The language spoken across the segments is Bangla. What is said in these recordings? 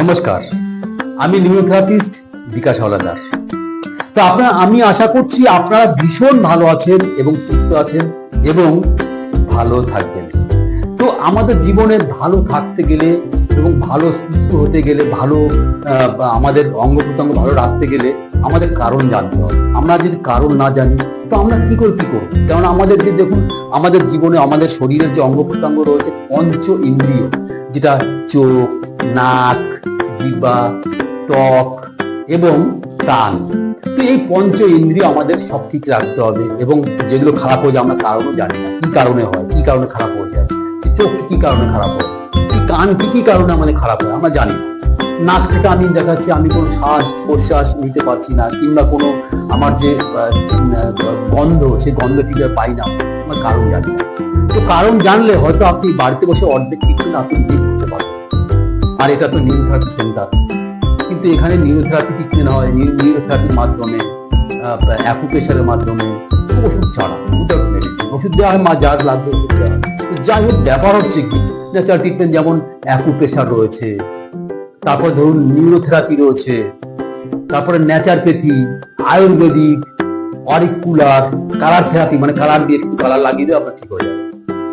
নমস্কার, আমি নিউরোথেরাপিস্ট বিকাশ হলাদার তো আপনারা, আমি আশা করছি আপনারা ভীষণ ভালো আছেন এবং সুস্থ আছেন এবং ভালো থাকবেন। তো আমাদের জীবনে ভালো থাকতে গেলে এবং ভালো সুস্থ হতে গেলে, ভালো আমাদের অঙ্গ প্রত্যঙ্গ ভালো রাখতে গেলে আমাদের কারণ জানতে হবে। আমরা যদি কারণ না জানি, তো আমরা কি করে কি করব? কারণ আমাদের যে দেখুন, আমাদের জীবনে, আমাদের শরীরের যে অঙ্গ প্রত্যঙ্গ রয়েছে, পঞ্চ ইন্দ্রিয়, যেটা চোখ নাক, জিবা, ত্বক এবং কান। তো এই পঞ্চ ইন্দ্রিয় আমাদের সব ঠিক রাখতে হবে এবং যেগুলো খারাপ হয়ে যায় আমরা কারণও জানি না। কি কারণে হয়? কি কারণে খারাপ হয়ে যায়? চোখ কি কারণে খারাপ হয়? কান কি কি কারণে আমাদের খারাপ হয়? আমরা জানি। নাক থেকে আমি দেখাচ্ছি, আমি কোনো শ্বাস প্রশ্বাস নিতে পারছি না কিংবা কোনো আমার যে গন্ধ, সেই গন্ধ ঠিক পাই না। আমার কারণ জানি না। তো কারণ জানলে হয়তো আপনি বাড়িতে বসে অর্ধেক কিছু না, আপনি করতে পারবেন। আর এটা তো নিউরোথেরাপি সেন্টার। কিন্তু এখানে নিউরোথেরাপি ট্রিটমেন্ট হয় নিউরোথেরাপির মাধ্যমে অ্যাকুপেশারের মাধ্যমে ওষুধ ছাড়া ওষুধ দেওয়া হয়, মা যার লাগবে দেওয়া যাই হোক, ব্যাপার হচ্ছে কি ন্যাচারাল ট্রিটমেন্ট যেমন অ্যাকুপ্রেশার রয়েছে, তারপর ধরুন নিউরোথেরাপি রয়েছে, তারপরে naturopathy ayurvedic auricular colour therapy মানে কালার দিয়ে একটু কালার লাগিয়ে দিয়ে আপনার ঠিক হয়ে যাবে।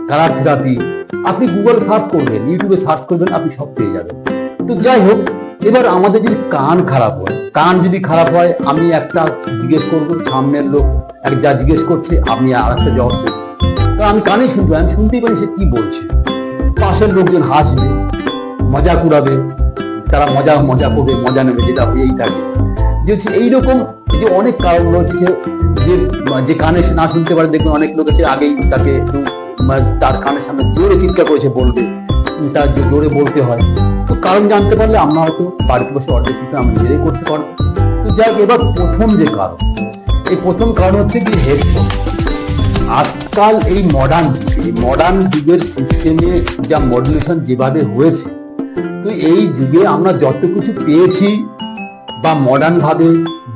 কালার আপনি গুগল সার্চ করবেন ইউটিউবে সার্চ করবেন, আপনি সব পেয়ে যাবেন। তো যাই হোক, এবার আমাদের যদি কান খারাপ হয়, কান যদি খারাপ হয়, আমি একটা জিজ্ঞেস করব, সামনের লোক এক যা জিজ্ঞেস করছে, আপনি আর একটা জবাব দেবেন। তো আমি কানে শুনতে আমি শুনতেই পারি সে কি বলছে। পাশের লোকজন হাসবে, মজা কুড়াবে, তারা মজা মজা করবে, মজা নেবে, যেটা হয়েই থাকে। যে এইরকম যে অনেক কারণ রয়েছে যে যে কানে সে না শুনতে পারে, দেখবেন অনেক লোক এসে আগেই তাকে তার কানের সামনে জোরে চিৎকার করেছে বলবে তার জোরে বলতে হয়। তো কারণ জানতে পারলে আমরা হয়তো বাড়িতে বসে অর্ধেক কিছু আমরা নিজেরাই করতে পারব। তো যাই হোক, এবার প্রথম যে কারণ এই প্রথম কারণ হচ্ছে কি হেডফোন আজকাল এই মডার্ন এই মডার্ন যুগের সিস্টেমে যা মডুলেশন যেভাবে হয়েছে তো এই যুগে আমরা যত কিছু পেয়েছি বা মডার্ন ভাবে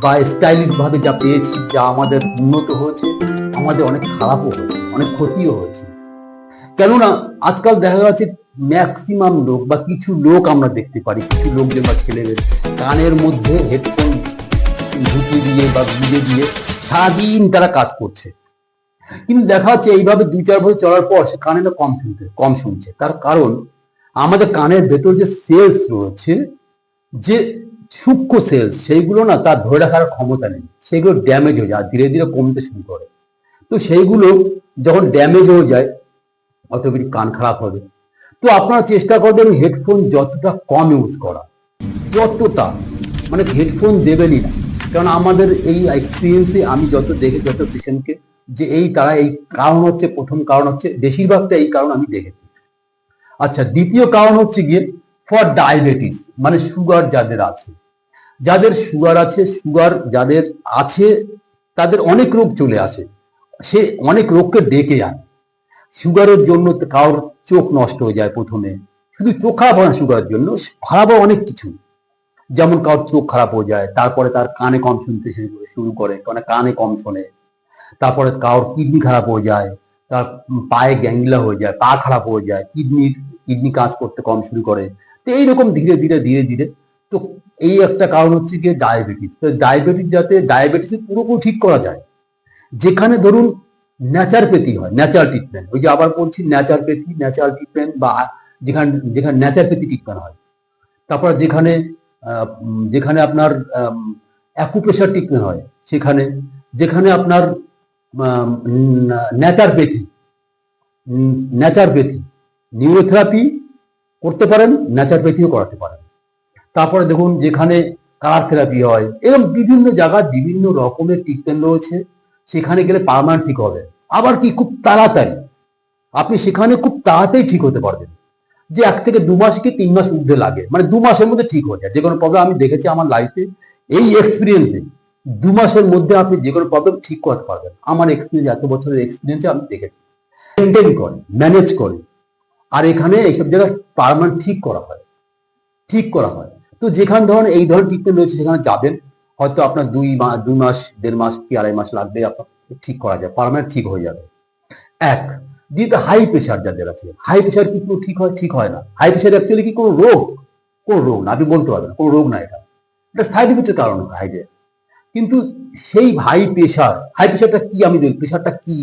বা স্টাইলিশ ভাবে যা পেয়েছি যা আমাদের উন্নত হয়েছে আমাদের অনেক খারাপও হয়েছে অনেক ক্ষতিও হয়েছে। কেননা আজকাল দেখা যাচ্ছে ম্যাক্সিমাম লোক বা কিছু লোক আমরা দেখতে পারি, কিছু লোকজন বা ছেলেদের কানের মধ্যে হেডফোন ঢুকিয়ে দিয়ে বা গুঁজে দিয়ে সারাদিন তারা কাজ করছে। কিন্তু দেখা যাচ্ছে এইভাবে দুই চার বছর চলার পর সে কানে না কম শুনতে, কম শুনছে। তার কারণ আমাদের কানের ভেতর যে সেলস রয়েছে, যে সূক্ষ্ম সেলস সেইগুলো না তার ধরে রাখার ক্ষমতা নেই। সেগুলো ড্যামেজ হয়ে যায় ধীরে ধীরে কমতে শুরু করে। তো সেইগুলো যখন ড্যামেজ হয়ে যায় অটোমেটিক কান খারাপ হবে। তো আপনারা চেষ্টা করবেন হেডফোন যতটা কম ইউজ করা। যতটা। মানে হেডফোন দেবেনই না। কারণ আমাদের এই এক্সপিরিয়েন্সে আমি যত দেখে যত পেশেন্টকে যে এই তারা এই কারণ হচ্ছে, প্রথম কারণ হচ্ছে, বেশিরভাগটা এই কারণ আমি দেখেছি। আচ্ছা দ্বিতীয় কারণ হচ্ছে গিয়ে ফর ডায়াবেটিস মানে সুগার যাদের আছে। যাদের সুগার আছে সুগার যাদের আছে, তাদের অনেক রোগ চলে আসে। সে অনেক রোগকে ডেকে আনে। সুগারের জন্য কারোর চোখ নষ্ট হয়ে যায় প্রথমে। শুধু চোখ খারাপ হয় না সুগারের জন্য খারাপ অনেক কিছু। যেমন কারোর চোখ খারাপ হয়ে যায়, তারপরে তার কানে কম শুনতে শুরু করে- মানে কানে কম শোনে। তারপরে কারোর কিডনি খারাপ হয়ে যায়, তার পায়ে গ্যাংলা হয়ে যায়, পা খারাপ হয়ে যায় কিডনি কিডনি কাজ করতে কম শুরু করে। তো এইরকম ধীরে ধীরে ধীরে ধীরে। তো এই একটা কারণ হচ্ছে গিয়ে ডায়াবেটিস তো ডায়াবেটিস যাতে ডায়াবেটিস পুরোপুরি ঠিক করা যায়। যেখানে ধরুন ন্যাচারপ্যাথি হয় ন্যাচারাল ট্রিটমেন্ট ওই যে আবার বলছি ন্যাচারপ্যাথি ন্যাচারাল ট্রিটমেন্ট বা যেখানে যেখানে ন্যাচারপ্যাথি ট্রিটমেন্ট হয়। তারপর যেখানে যেখানে আপনার অ্যাকুপ্রেশার ট্রিটমেন্ট হয়, সেখানে, যেখানে আপনার ন্যাচারপ্যাথি ন্যাচারপ্যাথি নিউরোথেরাপি করতে পারেন ন্যাচারপ্যাথিও করাতে পারেন। তারপরে দেখুন, যেখানে কালার থেরাপি হয় এরকম বিভিন্ন জায়গায় বিভিন্ন রকমের ট্রিটমেন্ট রয়েছে। সেখানে গেলে পার্মানেন্ট ঠিক হবে। আবার কি? খুব তাড়াতাড়ি। আপনি সেখানে খুব তাড়াতাড়ি ঠিক হতে পারবেন। যে এক থেকে দু মাস কি তিন মাস ঊর্ধ্বে লাগে। মানে দু মাসের মধ্যে ঠিক হয়ে যায়। যে কোনো প্রবলেম আমি দেখেছি আমার লাইফে এই এক্সপিরিয়েন্সে দু মাসের মধ্যে আপনি যে কোনো প্রবলেম ঠিক করতে পারবেন। আমার এক্সপিরিয়েন্স এত বছরের এক্সপিরিয়েন্সে আমি দেখেছি। মেনটেন করে ম্যানেজ করে আর এখানে এইসব জায়গায় পারমানেন্ট ঠিক করা হয়। ঠিক করা হয়। তো যেখানে ধরুন এই ধরনের ট্রিটমেন্ট রয়েছে, সেখানে যাবেন। হয়তো আপনার দুই মাস দুই মাস, দেড় মাস কি আড়াই মাস লাগবে আপনার ঠিক করা যায় পারমানেন্ট ঠিক হয়ে যাবে। এক দ্বিতীয় হাই প্রেশার যাদের আছে হাই প্রেশার কি কোনো ঠিক হয় ঠিক হয় না। হাই প্রেশার অ্যাকচুয়ালি কি কোনো রোগ? কোনো রোগ না, আপনি বলতে পারবেন কোনো রোগ না এটা। এটা সাইড ইফেক্টের কারণ হাইডে কিন্তু সেই হাই প্রেশার হাই প্রেশারটা কি আমি দেখি প্রেশারটা কি?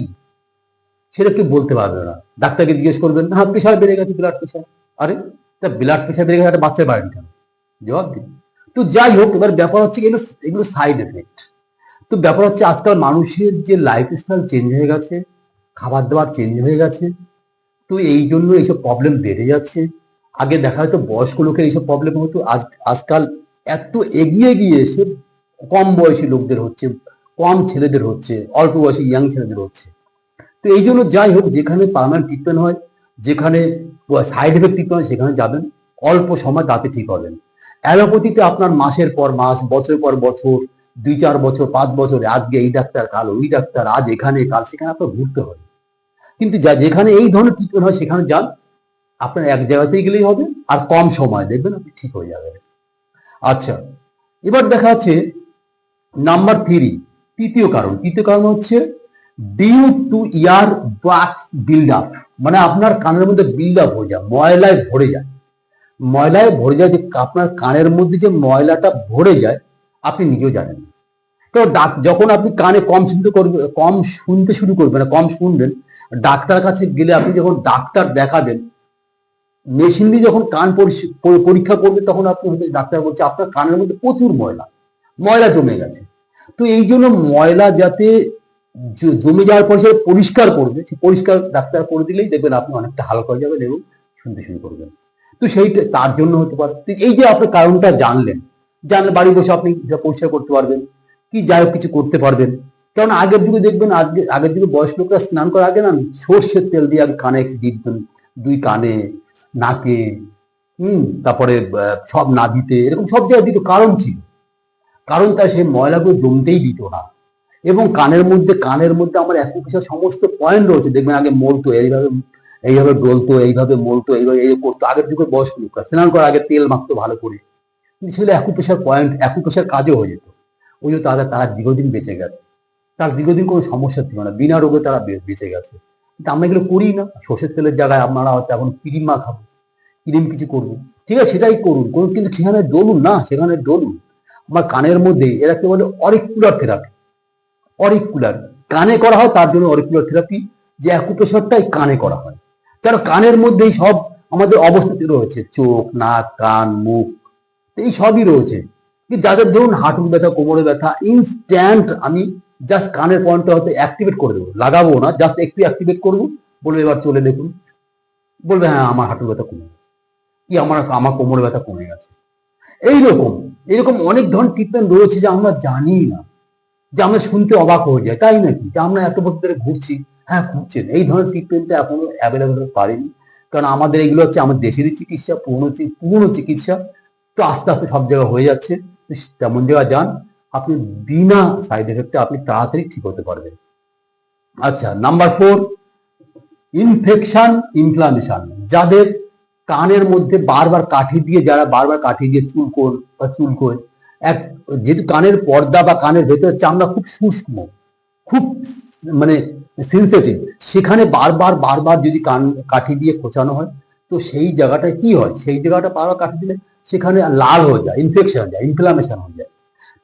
সেটা কেউ বলতে পারবে না। ডাক্তারকে জিজ্ঞেস করবেন, না প্রেশার বেড়ে গেছে ব্লাড প্রেশার আরে, তা ব্লাড প্রেশার বেড়ে গেছে একটা বাচ্চার বাড়েন কেন? জবাব দিন। তো যাই হোক, এবার ব্যাপার হচ্ছে এগুলো এগুলো সাইড এফেক্ট তো ব্যাপার হচ্ছে আজকাল মানুষের যে লাইফ স্টাইল চেঞ্জ হয়ে গেছে, খাবার দাবার চেঞ্জ হয়ে গেছে, তো এই জন্য এইসব প্রবলেম বেড়ে যাচ্ছে। আগে দেখা যেত বয়স্ক লোকের এইসব প্রবলেম হতো, আজ, আজকাল এত এগিয়ে গিয়ে এসে কম বয়সী লোকদের হচ্ছে, কম ছেলেদের হচ্ছে, অল্প বয়সী ইয়াং ছেলেদের হচ্ছে। তো এই জন্য যাই হোক, যেখানে পার্মানেন্ট ট্রিটমেন্ট হয়, যেখানে সাইড এফেক্ট ট্রিটমেন্ট হয়, সেখানে যাবেন। অল্প সময় তাতে ঠিক হবেন। অ্যালোপ্যাথিতে আপনার মাসের পর মাস, বছর পর বছর, দুই চার বছর, পাঁচ বছর, আজকে এই ডাক্তার কাল, ওই ডাক্তার, আজ এখানে কাল, সেখানে আপনার ঘুরতে হবে। কিন্তু যা, যেখানে এই ধরনের ট্রিটমেন্ট হয়, সেখানে যান, আপনার এক জায়গাতেই গেলেই হবে, আর কম সময়, দেখবেন আপনি ঠিক হয়ে যাবেন। আচ্ছা এবার দেখা যাচ্ছে নাম্বার থ্রি তৃতীয় কারণ। তৃতীয় কারণ হচ্ছে due to ear wax build up মানে আপনার কানের মধ্যে বিল্ড আপ হয়ে যায়, ময়লায় ভরে যায়। ময়লায় ভরে যায় যে আপনার কানের মধ্যে যে ময়লাটা ভরে যায়, আপনি নিজেও জানেন। তো ডাক- যখন আপনি কানে কম শুনতে করবে, কম শুনতে শুরু করবেন, কম শুনবেন, ডাক্তার কাছে গেলে আপনি যখন ডাক্তার দেখাবেন, মেশিন দিয়ে যখন কান পরীক্ষা করবে তখন আপনি ডাক্তার বলছে, আপনার কানের মধ্যে প্রচুর ময়লা ময়লা জমে গেছে তো এই জন্য ময়লা যাতে জমে যাওয়ার পর সে পরিষ্কার করবে, সে পরিষ্কার ডাক্তার করে দিলেই দেখবেন আপনি অনেকটা হালকা হয়ে যাবেন এবং শুনতে শুরু করবেন তো সেইটা তার জন্য হতে পারে। এই যে আপনি কারণটা জানলেন, জানলে বাড়ি বসে আপনি পরিষ্কার করতে পারবেন, কি যাই হোক কিছু করতে পারবেন। কারণ আগের যুগে দেখবেন আজকে আগের যুগে বয়স্ক লোকরা স্নান করার আগে না সর্ষের তেল দিয়ে আগে কানে দিতেন দুই কানে, নাকে, হুম, তারপরে সব নাভিতে, এরকম সব জায়গায় দিত। কারণ ছিল। কারণ তাই সেই ময়লাগুলো জমতেই দিত না। এবং কানের মধ্যে কানের মধ্যে আমার কিছু সমস্ত পয়েন্ট রয়েছে। দেখবেন আগে মলতো এইভাবে এইভাবে ডলতো এইভাবে মলতো, এইভাবে এই করতো। আগের যুগের বয়স্ক লোকরা স্নান করার আগে তেল মাখতো ভালো করে। কিন্তু সেগুলো একুপেশার পয়েন্ট একুপেশার কাজও হয়ে যেত। ওই জন্য তাদের, তারা দীর্ঘদিন বেঁচে গেছে। তার দীর্ঘদিন কোনো সমস্যা ছিল না। বিনা রোগে তারা বেঁচে গেছে। কিন্তু আমরা এগুলো করি না। সর্ষের তেলের জায়গায় আপনারা হয়তো এখন ক্রিম মাখাবো ক্রিম কিছু করব ঠিক আছে, সেটাই করুন। করুন, কিন্তু সেখানে ডলুন না, সেখানে ডলুন আমার কানের মধ্যে এরা কে বলে অরিকুলার থেরাপি অরিকুলার কানে করা হয়, তার জন্য অরিকুলার থেরাপি যে অ্যাকুপ্রেশারটাই কানে করা হয়। কারণ কানের মধ্যেই সব আমাদের অবস্থিতি রয়েছে। চোখ, নাক, কান, মুখ, এই সবই রয়েছে। যাদের ধরুন হাঁটুর ব্যথা কোমরে ব্যথা ইনস্ট্যান্ট আমি জাস্ট কানের পয়েন্টটা হয়তো অ্যাক্টিভেট করে দেবো। লাগাবো না জাস্ট একটু অ্যাক্টিভেট করব। বলবে এবার চলে দেখুন। বলবে হ্যাঁ আমার হাঁটুর ব্যথা কমে গেছে। কি আমার আমার কোমরে ব্যথা কমে গেছে? এইরকম এরকম অনেক ধরনের ট্রিটমেন্ট রয়েছে যে আমরা জানি না। যে আমরা শুনতে অবাক হয়ে যায় তাই নাকি? যে আমরা এত বছর ধরে ঘুরছি হ্যাঁ খুঁজছেন। এই ধরনের ট্রিটমেন্টটা এখনও অ্যাভেলেবেল পারেনি। কারণ আমাদের এগুলো হচ্ছে আমাদের দেশেরই চিকিৎসা, পুরনো পুরনো চিকিৎসা। তো আস্তে আস্তে সব জায়গায় হয়ে যাচ্ছে। তেমন জায়গায় যান, আপনি বিনা সাইড এফেক্টে আপনি তাড়াতাড়ি ঠিক হতে পারবেন। আচ্ছা নাম্বার ফোর ইনফেকশন ইনফ্লামেশন যাদের কানের মধ্যে বারবার কাঠি দিয়ে, যারা বারবার কাঠি দিয়ে চুলকোর বা চুলকোয় এক যেহেতু কানের পর্দা বা কানের ভেতরের চামড়া খুব শুষ্ক খুব মানে সেন্সিটিভ সেখানে বারবার বারবার যদি কান, কাঠি দিয়ে খোঁচানো হয়, তো সেই জায়গাটায় কি হয়? সেই জায়গাটা বারবার কাঠি দিলে সেখানে লাল হয়ে যায় ইনফেকশন হয়ে যায় ইনফ্লামেশন হয়ে যায়।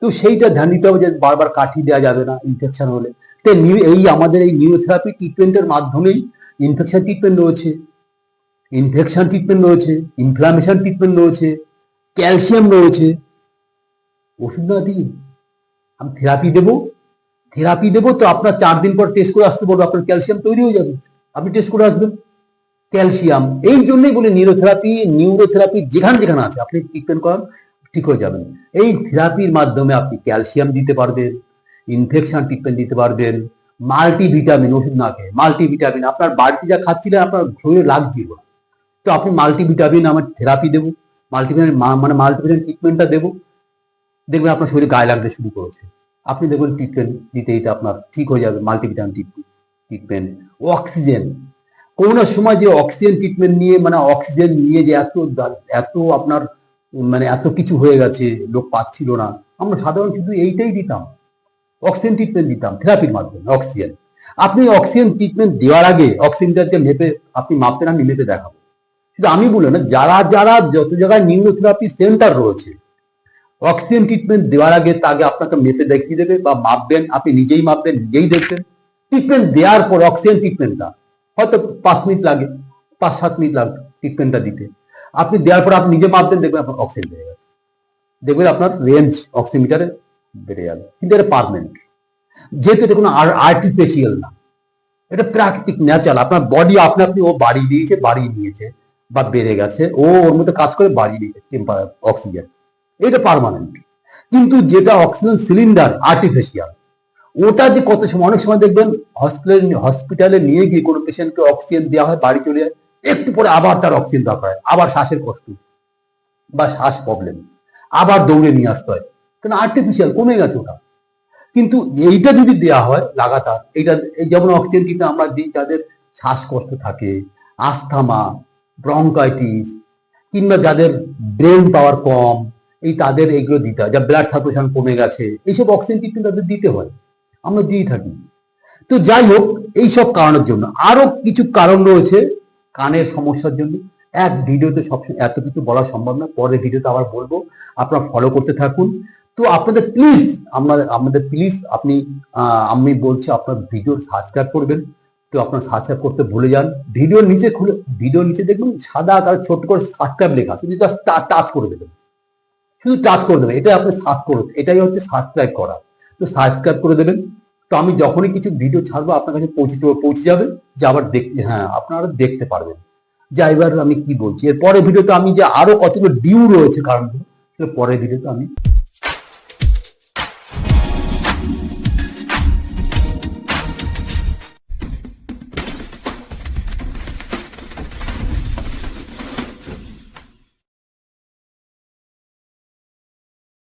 তো সেইটা ধ্যান দিতে হবে যে বারবার কাঠি দেওয়া যাবে না ইনফেকশন হলে। তো নিউ এই আমাদের এই নিউরোথেরাপি ট্রিটমেন্টের মাধ্যমেই ইনফেকশন ট্রিটমেন্ট রয়েছে। ইনফেকশন ট্রিটমেন্ট রয়েছে ইনফ্লামেশন ট্রিটমেন্ট রয়েছে ক্যালসিয়াম রয়েছে। ওষুধ না দিই আমি থেরাপি দেবো? থেরাপি দেবো তো আপনার চার দিন পর টেস্ট করে আসতে বলব, আপনার ক্যালসিয়াম তৈরি হয়ে যাবে। আপনি টেস্ট করে আসবেন। ক্যালসিয়াম এই জন্যই বলে নিউরোথেরাপি নিউরোথেরাপি যেখানে যেখানে আছে, আপনি ট্রিটমেন্ট করান, ঠিক হয়ে যাবেন। এই থেরাপির মাধ্যমে আপনি ক্যালসিয়াম দিতে পারবেন ইনফেকশন ট্রিটমেন্ট দিতে পারবেন মাল্টিভিটামিন ওষুধ না খেয়ে মাল্টিভিটামিন আপনার বাড়িতে যা খাচ্ছিলেন, আপনার শরীরে লাগছিল। তো আপনি মাল্টিভিটামিন আমার থেরাপি দেবো মাল্টিভিটামিন মানে মাল্টিভিটামিন ট্রিটমেন্টটা দেবো। দেখবেন আপনার শরীরে গায়ে লাগতে শুরু করেছে। আপনি দেখুন ট্রিটমেন্ট দিতে দিতে আপনার ঠিক হয়ে যাবে মাল্টিভিটামিন ট্রিটমেন্ট অক্সিজেন করোনার সময় যে অক্সিজেন ট্রিটমেন্ট নিয়ে মানে অক্সিজেন নিয়ে যে এত এত আপনার মানে এত কিছু হয়ে গেছে, লোক পাচ্ছিল না। আমরা সাধারণ শুধু এইটাই দিতাম। অক্সিজেন ট্রিটমেন্ট দিতাম থেরাপির মাধ্যমে অক্সিজেন আপনি অক্সিজেন ট্রিটমেন্ট দেওয়ার আগে অক্সিজেনটাকে মেপে, আপনি মাপতেন আমি মেপে দেখাবো। শুধু আমি বলে না, যারা যারা যত জায়গায় নিউরোথেরাপি সেন্টার রয়েছে অক্সিজেন ট্রিটমেন্ট দেওয়ার আগে তাকে আপনাকে মেপে দেখিয়ে দেবে বা মাপবেন, আপনি নিজেই মাপবেন, নিজেই দেখবেন। ট্রিটমেন্ট দেওয়ার পর অক্সিজেন ট্রিটমেন্টটা হয়তো পাঁচ মিনিট লাগে, পাঁচ, সাত মিনিট লাগবে ট্রিটমেন্টটা দিতে। আপনি দেওয়ার পর আপনি নিজে মাপবেন, দেখবেন আপনার অক্সিজেন বেড়ে গেছে। দেখবেন আপনার রেঞ্জ অক্সিমিটারে বেড়ে যাবে কিন্তু এটা পারমানেন্ট যেহেতু এটা কোনো আর্টিফিশিয়াল না, এটা প্রাকৃতিক ন্যাচারাল আপনার বডি আপনি আপনি ও বাড়িয়ে দিয়েছে, বাড়িয়ে নিয়েছে বা বেড়ে গেছে, ও ওর মধ্যে কাজ করে বাড়িয়ে দিয়েছে টেম্পার অক্সিজেন এটা পারমানেন্ট কিন্তু যেটা অক্সিজেন সিলিন্ডার আর্টিফিশিয়াল ওটা যে কত সময়, অনেক সময় দেখবেন হসপিটালে হসপিটালে নিয়ে গিয়ে কোনো পেশেন্টকে অক্সিজেন দেওয়া হয়, বাড়ি চলে যায়, একটু পরে আবার তার অক্সিজেন দরকার হয়, আবার শ্বাসের কষ্ট বা শ্বাস প্রবলেম আবার দৌড়ে নিয়ে আসতে হয়। কারণ আর্টিফিশিয়াল কমে গেছে ওটা। কিন্তু এইটা যদি দেওয়া হয় লাগাতার, এইটা, এই যেমন অক্সিজেন কিন্তু আমরা দিই যাদের শ্বাসকষ্ট থাকে আস্থামা ব্রঙ্কাইটিস কিংবা যাদের ব্রেন পাওয়ার কম এই তাদের এগুলো দিতে হয়, যা ব্লাড সার্কুলেশন কমে গেছে, এইসব অক্সিজেন কিন্তু তাদের দিতে হয়, আমরা দিয়ে থাকি। তো যাই হোক, এইসব কারণের জন্য, আরও কিছু কারণ রয়েছে কানের সমস্যার জন্য। এক, ভিডিওতে সবসময় এত কিছু বলা সম্ভব না, পরের ভিডিওতে আবার বলব, আপনারা ফলো করতে থাকুন। তো আপনাদের প্লিজ আমাদের আমাদের প্লিজ আপনি আমি বলছি আপনার ভিডিও সাবস্ক্রাইব করবেন। তো আপনার সাবস্ক্রাইব করতে ভুলে যান। ভিডিওর নিচে খুলে ভিডিওর নিচে দেখবেন সাদা আকার ছোট করে সাবস্ক্রাইব লেখা শুধু জাস্ট টাচ করে দেবেন। শুধু টাচ করে দেবেন এটা আপনি সার্চ করুন এটাই হচ্ছে সাবস্ক্রাইব করা। তো সাবস্ক্রাইব করে দেবেন। তো আমি যখনই কিছু ভিডিও ছাড়বো, আপনার কাছে পৌঁছে পৌঁছে যাবে, যে আবার দেখতে হ্যাঁ আপনারা দেখতে পারবেন। যে এবার আমি কি বলছি, এর পরের ভিডিওতে আমি যে আরও কতগুলো ডিউ রয়েছে কারণ পরের ভিডিওতে আমি